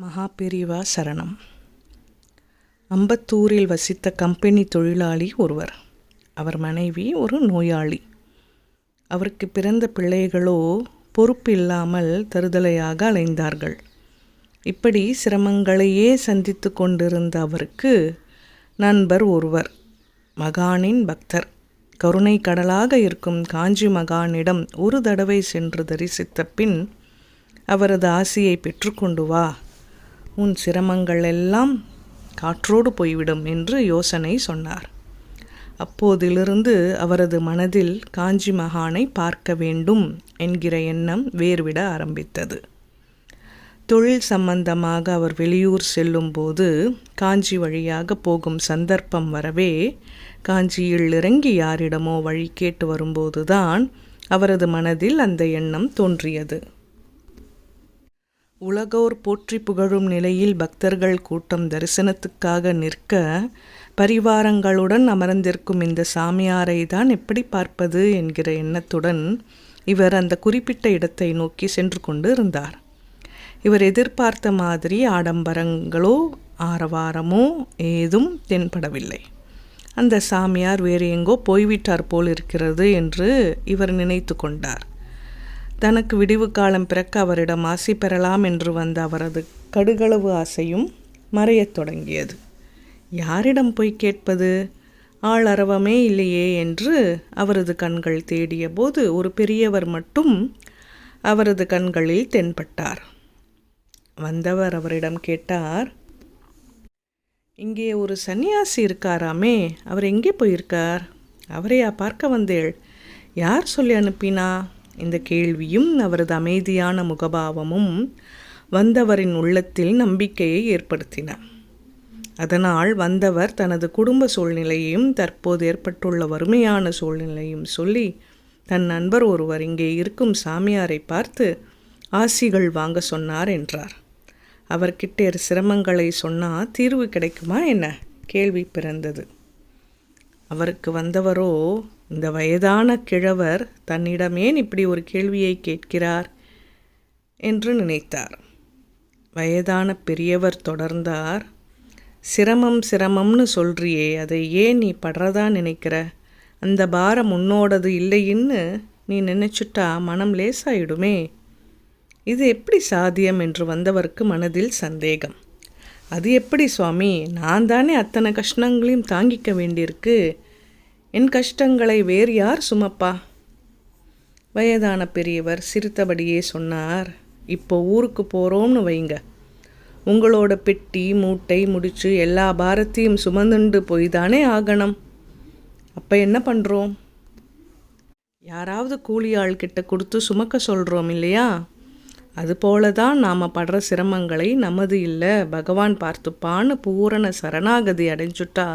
மகாபெரிவா சரணம். அம்பத்தூரில் வசித்த கம்பெனி தொழிலாளி ஒருவர். அவர் மனைவி ஒரு நோயாளி. அவருக்கு பிறந்த பிள்ளைகளோ பொறுப்பு இல்லாமல் தருதலையாக அலைந்தார்கள். இப்படி சிரமங்களையே சந்தித்து கொண்டிருந்த அவருக்கு நண்பர் ஒருவர் மகானின் பக்தர். கருணை கடலாக இருக்கும் காஞ்சி மகானிடம் ஒரு தடவை சென்று தரிசித்த பின் அவரது ஆசையை பெற்றுக்கொண்டு வா உன் சிரமங்கள் எல்லாம் காற்றோடு போய்விடும் என்று யோசனை சொன்னார். அப்போதிலிருந்து அவரது மனதில் காஞ்சி மகானை பார்க்க வேண்டும் என்கிற எண்ணம் வேர்விட ஆரம்பித்தது. தொழில் சம்பந்தமாக அவர் வெளியூர் செல்லும்போது காஞ்சி வழியாக போகும் சந்தர்ப்பம் வரவே காஞ்சியில் இறங்கி யாரிடமோ வழி கேட்டு வரும்போதுதான் அவரது மனதில் அந்த எண்ணம் தோன்றியது. உலகோர் போற்றி புகழும் நிலையில் பக்தர்கள் கூட்டம் தரிசனத்துக்காக நிற்க பரிவாரங்களுடன் அமர்ந்திருக்கும் இந்த சாமியாரை தான் எப்படி பார்ப்பது என்கிற எண்ணத்துடன் இவர் அந்த குறிப்பிட்ட இடத்தை நோக்கி சென்று கொண்டு இருந்தார். இவர் எதிர்பார்த்த மாதிரி ஆடம்பரங்களோ ஆரவாரமோ ஏதும் தென்படவில்லை. அந்த சாமியார் வேறு எங்கோ போய்விட்டார் போல் இருக்கிறது என்று இவர் நினைத்து கொண்டார். தனக்கு விடிவு காலம் பிறக்க அவரிடம் ஆசை பெறலாம் என்று வந்த அவரது கடுகளவு ஆசையும் மறையத் தொடங்கியது. யாரிடம் போய் கேட்பது? ஆள் அரவமே இல்லையே என்று அவரது கண்கள் தேடிய போது ஒரு பெரியவர் மட்டும் அவரது கண்களில் தென்பட்டார். வந்தவர் அவரிடம் கேட்டார் இங்கே ஒரு சன்னியாசி இருக்காராமே அவர் எங்கே போயிருக்கார்? அவரையா பார்க்க வந்தேள்? யார் சொல்லி அனுப்பினா? இந்த கேள்வியும் அவரது அமைதியான முகபாவமும் வந்தவரின் உள்ளத்தில் நம்பிக்கையை ஏற்படுத்தின. அதனால் வந்தவர் தனது குடும்ப சூழ்நிலையையும் தற்போது ஏற்பட்டுள்ள வறுமையான சூழ்நிலையும் சொல்லி தன் நண்பர் ஒருவர் இங்கே இருக்கும் சாமியாரை பார்த்து ஆசிகள் வாங்க சொன்னார் என்றார். அவர்கிட்ட சிரமங்களை சொன்னால் தீர்வு கிடைக்குமா என்ன? கேள்வி பிறந்தது. அவருக்கு வந்தவரோ இந்த வயதான கிழவர் தன்னிடம் ஏன் இப்படி ஒரு கேள்வியை கேட்கிறார் என்று நினைத்தார். வயதான பெரியவர் தொடர்ந்தார் சிரமம் சிரமம்னு சொல்றியே அதை ஏன் நீ படுறதா நினைக்கிற? அந்த பாரம் உன்னோடது இல்லைன்னு நீ நினைச்சுட்டா மனம் லேசாயிடுமே? இது எப்படி சாத்தியம்? என்று வந்தவருக்கு மனதில் சந்தேகம். அது எப்படி சுவாமி? நான் தானே அத்தனை கஷ்டங்களையும் தாங்கிக்க வேண்டியிருக்கு. என் கஷ்டங்களை வேறு யார் சுமப்பா? வயதான பெரியவர் சிரித்தபடியே சொன்னார் இப்போ ஊருக்கு போகிறோம்னு வைங்க. உங்களோட பெட்டி மூட்டை முடிச்சு எல்லா பாரத்தையும் சுமந்துண்டு போய் தானே ஆகணும். அப்போ என்ன பண்ணுறோம் யாராவது கூலி ஆள்கிட்ட கொடுத்து சுமக்க சொல்கிறோம் இல்லையா? அதுபோல தான் நாம் படுற சிரமங்களை நமது இல்லை பகவான் பார்த்துப்பான்னு பூரண சரணாகதி அடைஞ்சுட்டா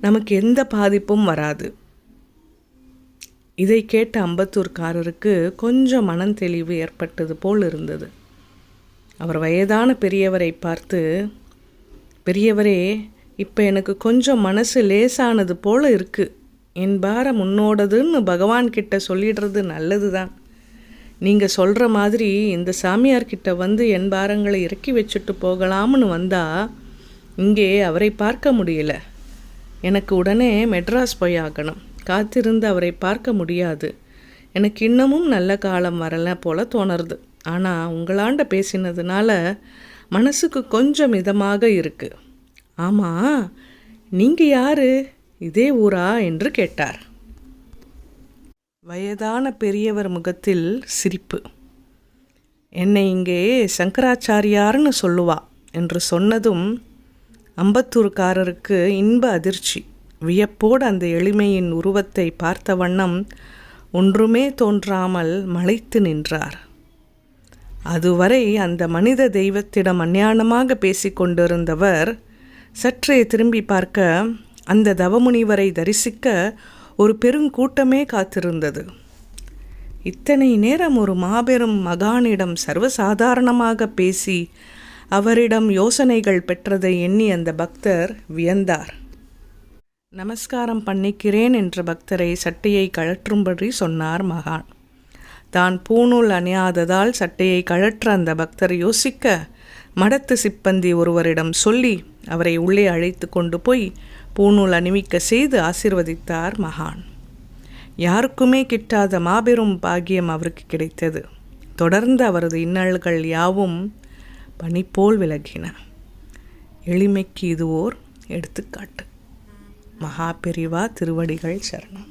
நமக்கு எந்த பாதிப்பும் வராது. இதை கேட்ட அம்பத்தூர்காரருக்கு கொஞ்சம் மனம் தெளிவு ஏற்பட்டது போல் இருந்தது. அவர் வயதான பெரியவரை பார்த்து பெரியவரே இப்போ எனக்கு கொஞ்சம் மனசு லேசானது போல் இருக்குது என் பாரம் உன்னோடதுன்னு பகவான் கிட்ட சொல்லிடுறது நல்லது தான் நீங்கள் சொல்கிற மாதிரி இந்த சாமியார்கிட்ட வந்து என் பாரங்களை இறக்கி வச்சுட்டு போகலாம்னு வந்தால் இங்கே அவரை பார்க்க முடியல. எனக்கு உடனே மெட்ராஸ் போய் ஆகணும். காத்திருந்து அவரை பார்க்க முடியாது. எனக்கு இன்னமும் நல்ல காலம் வரல போல தோணுறது. ஆனால் உங்களாண்ட பேசினதுனால மனசுக்கு கொஞ்சம் இதமாக இருக்கு. ஆமாம் நீங்கள் யாரு? இதே ஊரா? என்று கேட்டார். வயதான பெரியவர் முகத்தில் சிரிப்பு. என்னை இங்கே சங்கராச்சாரியார்னு சொல்லுவா என்று சொன்னதும் அம்பத்தூர்காரருக்கு இன்ப அதிர்ச்சி. வியப்போடு அந்த எளிமையின் உருவத்தை பார்த்த வண்ணம் ஒன்றுமே தோன்றாமல் மலைத்து நின்றார். அதுவரை அந்த மனித தெய்வத்திடம் அஞ்ஞானமாக பேசிக்கொண்டிருந்தவர் சற்றே திரும்பி பார்க்க அந்த தவமுனிவரை தரிசிக்க ஒரு பெருங்கூட்டமே காத்திருந்தது. இத்தனை நேரம் ஒரு மாபெரும் மகானிடம் சர்வசாதாரணமாக பேசி அவரிடம் யோசனைகள் பெற்றதை எண்ணி அந்த பக்தர் வியந்தார். நமஸ்காரம் பண்ணிக்கிறேன் என்ற பக்தரை சட்டையை கழற்றும்படி சொன்னார் மகான். தான் பூணூல் அணியாததால் சட்டையை கழற்ற அந்த பக்தர் யோசிக்க மடத்து சிப்பந்தி ஒருவரிடம் சொல்லி அவரை உள்ளே அழைத்து கொண்டு போய் பூணூல் அணிவிக்க செய்து ஆசிர்வதித்தார் மகான். யாருக்குமே கிட்டாத மாபெரும் பாகியம் அவருக்கு கிடைத்தது. தொடர்ந்து அவரது இன்னல்கள் யாவும் பனிப்போல் விலகின. எளிமைக்கு இது ஓர் எடுத்துக்காட்டு மகாபெரிவா திருவடிகள் சரணம்.